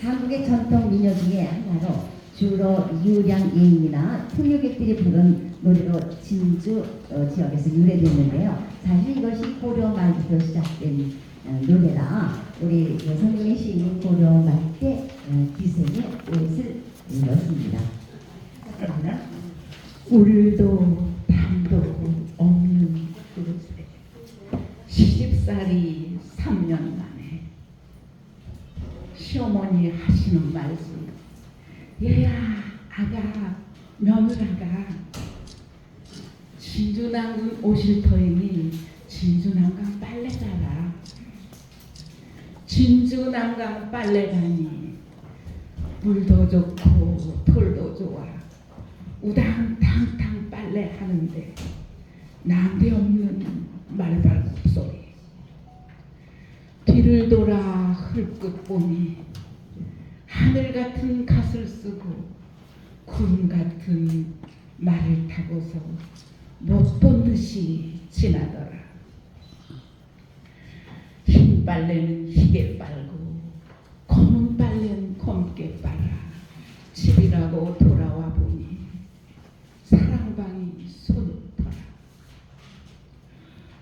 한국의 전통 민요 중에 하나로 주로 유량 예인이나 풍류객들이 부른 노래로 진주 어, 지역에서 유래됐는데요. 사실 이것이 고려 말부터 시작된 어, 노래라 우리 그 선생의 시인이 고려 말때 어, 기생의 옷을 입었습니다. 감사합니다. 울도 담도 없는 그릇에 시집살이 3년 만에 시어머니 하시는 말씀. 얘야 아가 며느라가 진주난군 오실 터이니 진주난강 빨래 가라 진주난강 빨래 가니 물도 좋고 털도 좋아. 우당탕탕 빨래 하는데 난데없는 말발 소리 뒤를 돌아 흘끗 보니 하늘 같은 갓을 쓰고 구름 같은 말을 타고서 못 본 듯이 지나더라. 흰 빨래는 희게 빨고 검은 빨래는 검게 빨아 집이라고 돌아와 보니 사랑방이 손을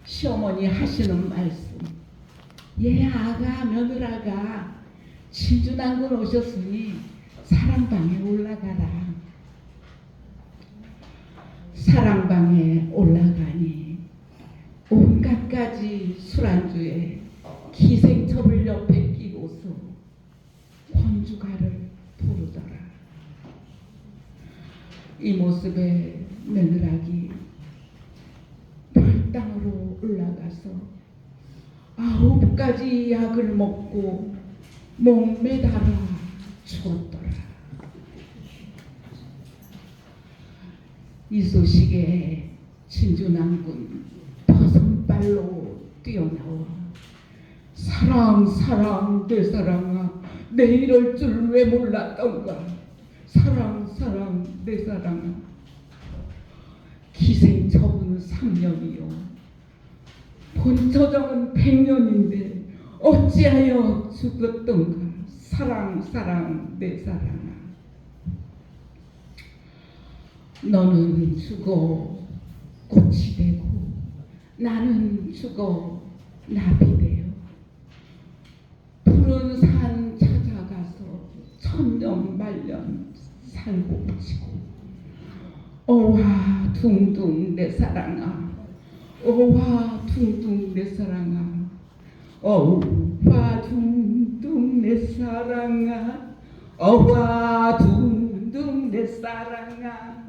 시어머니 하시는 말씀 얘 아가 며느라가 진주난군 오셨으니 사랑방에 올라가라. 사랑방에 올라가니 온갖 가지 술안주에 기생첩을 옆에 끼고서 권주가를 부르더라. 이 모습에 며느라기 별땅으로 올라가서 아홉 가지 약을 먹고 목매달아 죽었더라. 이 소식에 진주난군 버선발로 뛰어나와 사랑 사랑 내 사랑아 내 이럴 줄 왜 몰랐던가 사랑 사랑 내 사랑아 기생 처분 3년이요 본처정은 100년인데 어찌하여 죽었던가? 사랑 사랑 내 사랑아 너는 죽어 꽃이 되고 나는 죽어 나비 되어 푸른 산 찾아가서 천년 말년 살고 치고 오와 둥둥 내 사랑아 오와 둥둥 내 사랑아. 오와 둥둥 내 사랑아. 오와 둥둥 내 사랑아.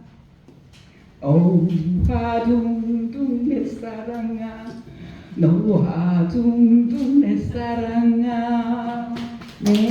오와 둥둥 내 사랑아. 너와 둥둥 내 사랑아. 네,